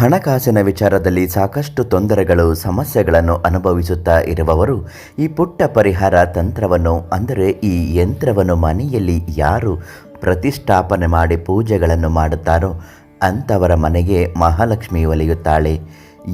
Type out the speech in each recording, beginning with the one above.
ಹಣಕಾಸಿನ ವಿಚಾರದಲ್ಲಿ ಸಾಕಷ್ಟು ತೊಂದರೆಗಳು, ಸಮಸ್ಯೆಗಳನ್ನು ಅನುಭವಿಸುತ್ತಾ ಇರುವವರು ಈ ಪುಟ್ಟ ಪರಿಹಾರ ತಂತ್ರವನ್ನು, ಅಂದರೆ ಈ ಯಂತ್ರವನ್ನು ಮನೆಯಲ್ಲಿ ಯಾರು ಪ್ರತಿಷ್ಠಾಪನೆ ಮಾಡಿ ಪೂಜೆಗಳನ್ನು ಮಾಡುತ್ತಾರೋ ಅಂಥವರ ಮನೆಗೆ ಮಹಾಲಕ್ಷ್ಮಿ ಒಲಿಯುತ್ತಾಳೆ.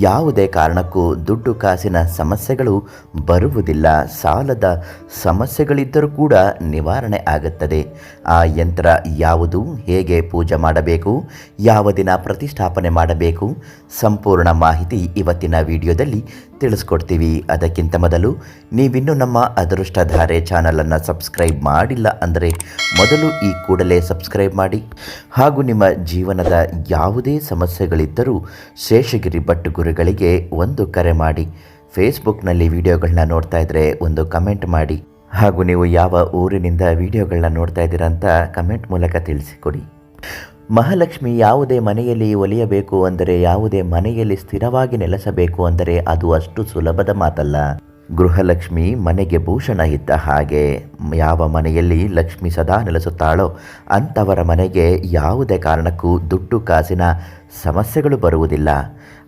ಯಾವುದೇ ಕಾರಣಕ್ಕೂ ದುಡ್ಡು ಕಾಸಿನ ಸಮಸ್ಯೆಗಳು ಬರುವುದಿಲ್ಲ. ಸಾಲದ ಸಮಸ್ಯೆಗಳಿದ್ದರೂ ಕೂಡ ನಿವಾರಣೆ ಆಗುತ್ತದೆ. ಆ ಯಂತ್ರ ಯಾವುದು? ಹೇಗೆ ಪೂಜೆ ಮಾಡಬೇಕು? ಯಾವ ದಿನ ಪ್ರತಿಷ್ಠಾಪನೆ ಮಾಡಬೇಕು? ಸಂಪೂರ್ಣ ಮಾಹಿತಿ ಇವತ್ತಿನ ವಿಡಿಯೋದಲ್ಲಿ ತಿಳಿಸ್ಕೊಡ್ತೀವಿ. ಅದಕ್ಕಿಂತ ಮೊದಲು ನೀವಿನ್ನೂ ನಮ್ಮ ಅದೃಷ್ಟಧಾರೆ ಚಾನಲನ್ನು ಸಬ್ಸ್ಕ್ರೈಬ್ ಮಾಡಿಲ್ಲ ಅಂದರೆ ಮೊದಲು ಈ ಕೂಡಲೇ ಸಬ್ಸ್ಕ್ರೈಬ್ ಮಾಡಿ. ಹಾಗೂ ನಿಮ್ಮ ಜೀವನದ ಯಾವುದೇ ಸಮಸ್ಯೆಗಳಿದ್ದರೂ ಶೇಷಗಿರಿ ಭಟ್ ಗುರುಗಳಿಗೆ ಒಂದು ಕರೆ ಮಾಡಿ. ಫೇಸ್ಬುಕ್ನಲ್ಲಿ ವಿಡಿಯೋಗಳನ್ನ ನೋಡ್ತಾ ಇದ್ದರೆ ಒಂದು ಕಮೆಂಟ್ ಮಾಡಿ. ಹಾಗೂ ನೀವು ಯಾವ ಊರಿನಿಂದ ವಿಡಿಯೋಗಳನ್ನ ನೋಡ್ತಾ ಇದ್ದೀರಾ ಅಂತ ಕಮೆಂಟ್ ಮೂಲಕ ತಿಳಿಸಿಕೊಡಿ. ಮಹಾಲಕ್ಷ್ಮಿ ಯಾವುದೇ ಮನೆಯಲ್ಲಿ ಒಲಿಯಬೇಕು ಅಂದರೆ ಯಾವುದೇ ಮನೆಯಲ್ಲಿ ಸ್ಥಿರವಾಗಿ ನೆಲೆಸಬೇಕು ಅಂದರೆ ಅದು ಅಷ್ಟು ಸುಲಭದ ಮಾತಲ್ಲ. ಗೃಹಲಕ್ಷ್ಮಿ ಮನೆಗೆ ಭೂಷಣ ಇದ್ದ ಹಾಗೆ ಯಾವ ಮನೆಯಲ್ಲಿ ಲಕ್ಷ್ಮಿ ಸದಾ ನೆಲೆಸುತ್ತಾಳೋ ಅಂಥವರ ಮನೆಗೆ ಯಾವುದೇ ಕಾರಣಕ್ಕೂ ದುಡ್ಡು ಕಾಸಿನ ಸಮಸ್ಯೆಗಳು ಬರುವುದಿಲ್ಲ.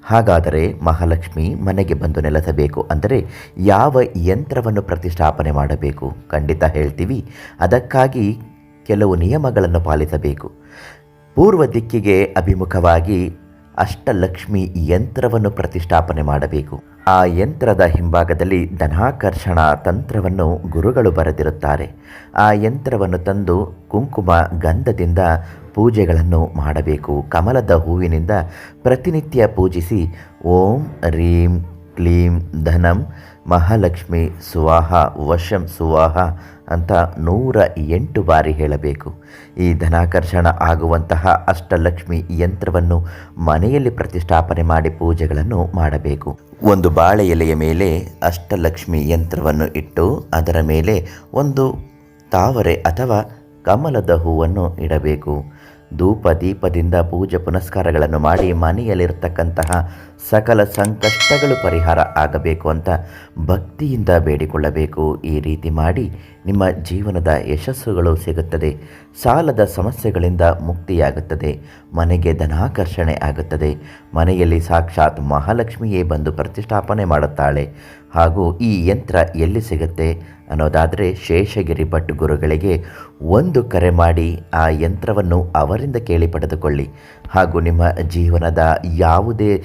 ಹಾಗಾದರೆ ಮಹಾಲಕ್ಷ್ಮಿ ಮನೆಗೆ ಬಂದು ನೆಲೆಸಬೇಕು ಅಂದರೆ ಯಾವ ಯಂತ್ರವನ್ನು ಪ್ರತಿಷ್ಠಾಪನೆ ಮಾಡಬೇಕು? ಖಂಡಿತ ಹೇಳ್ತೀವಿ. ಅದಕ್ಕಾಗಿ ಕೆಲವು ನಿಯಮಗಳನ್ನು ಪಾಲಿಸಬೇಕು. ಪೂರ್ವ ದಿಕ್ಕಿಗೆ ಅಭಿಮುಖವಾಗಿ ಅಷ್ಟಲಕ್ಷ್ಮಿ ಯಂತ್ರವನ್ನು ಪ್ರತಿಷ್ಠಾಪನೆ ಮಾಡಬೇಕು. ಆ ಯಂತ್ರದ ಹಿಂಭಾಗದಲ್ಲಿ ಧನಾಕರ್ಷಣ ತಂತ್ರವನ್ನು ಗುರುಗಳು ಬರೆದಿರುತ್ತಾರೆ. ಆ ಯಂತ್ರವನ್ನು ತಂದು ಕುಂಕುಮ ಗಂಧದಿಂದ ಪೂಜೆಗಳನ್ನು ಮಾಡಬೇಕು. ಕಮಲದ ಹೂವಿನಿಂದ ಪ್ರತಿನಿತ್ಯ ಪೂಜಿಸಿ ಓಂ, ರೀಂ ಕ್ಲೀಂ ಧನಂ ಮಹಾಲಕ್ಷ್ಮಿ ಸುವಾಹ, ವಶಂ ಸುವಾಹ ಅಂತ ನೂರ ಎಂಟು ಬಾರಿ ಹೇಳಬೇಕು. ಈ ಧನಾಕರ್ಷಣ ಆಗುವಂತಹ ಅಷ್ಟಲಕ್ಷ್ಮಿ ಯಂತ್ರವನ್ನು ಮನೆಯಲ್ಲಿ ಪ್ರತಿಷ್ಠಾಪನೆ ಮಾಡಿ ಪೂಜೆಗಳನ್ನು ಮಾಡಬೇಕು. ಒಂದು ಬಾಳೆ ಎಲೆಯ ಮೇಲೆ ಅಷ್ಟಲಕ್ಷ್ಮಿ ಯಂತ್ರವನ್ನು ಇಟ್ಟು ಅದರ ಮೇಲೆ ಒಂದು ತಾವರೆ ಅಥವಾ ಕಮಲದ ಹೂವನ್ನು ಇಡಬೇಕು. ಧೂಪ ದೀಪದಿಂದ ಪೂಜೆ ಪುನಸ್ಕಾರಗಳನ್ನು ಮಾಡಿ ಮನೆಯಲ್ಲಿರ್ತಕ್ಕಂತಹ ಸಕಲ ಸಂಕಷ್ಟಗಳು ಪರಿಹಾರ ಆಗಬೇಕು ಅಂತ ಭಕ್ತಿಯಿಂದ ಬೇಡಿಕೊಳ್ಳಬೇಕು. ಈ ರೀತಿ ಮಾಡಿ ನಿಮ್ಮ ಜೀವನದ ಯಶಸ್ಸುಗಳು ಸಿಗುತ್ತದೆ. ಸಾಲದ ಸಮಸ್ಯೆಗಳಿಂದ ಮುಕ್ತಿಯಾಗುತ್ತದೆ. ಮನೆಗೆ ಧನಾಕರ್ಷಣೆ ಆಗುತ್ತದೆ. ಮನೆಯಲ್ಲಿ ಸಾಕ್ಷಾತ್ ಮಹಾಲಕ್ಷ್ಮಿಯೇ ಬಂದು ಪ್ರತಿಷ್ಠಾಪನೆ ಮಾಡುತ್ತಾಳೆ. ಹಾಗೂ ಈ ಯಂತ್ರ ಎಲ್ಲಿ ಸಿಗುತ್ತೆ ಅನ್ನೋದಾದರೆ ಶೇಷಗಿರಿ ಭಟ್ ಗುರುಗಳಿಗೆ ಒಂದು ಕರೆ ಮಾಡಿ ಆ ಯಂತ್ರವನ್ನು ಅವರಿಂದ ಕೇಳಿ ಪಡೆದುಕೊಳ್ಳಿ. ಹಾಗೂ ನಿಮ್ಮ ಜೀವನದ ಯಾವುದೇ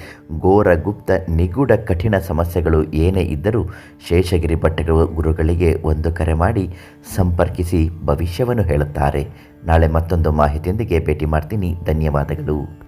ಘೋರ ಗುಪ್ತ ನಿಗೂಢ ಕಠಿಣ ಸಮಸ್ಯೆಗಳು ಏನೇ ಇದ್ದರೂ ಶೇಷಗಿರಿ ಭಟ್ಟರು ಗುರುಗಳಿಗೆ ಒಂದು ಕರೆ ಮಾಡಿ ಸಂಪರ್ಕಿಸಿ ಭವಿಷ್ಯವನ್ನು ಹೇಳುತ್ತಾರೆ. ನಾಳೆ ಮತ್ತೊಂದು ಮಾಹಿತಿಯೊಂದಿಗೆ ಭೇಟಿ ಮಾಡ್ತೀನಿ. ಧನ್ಯವಾದಗಳು.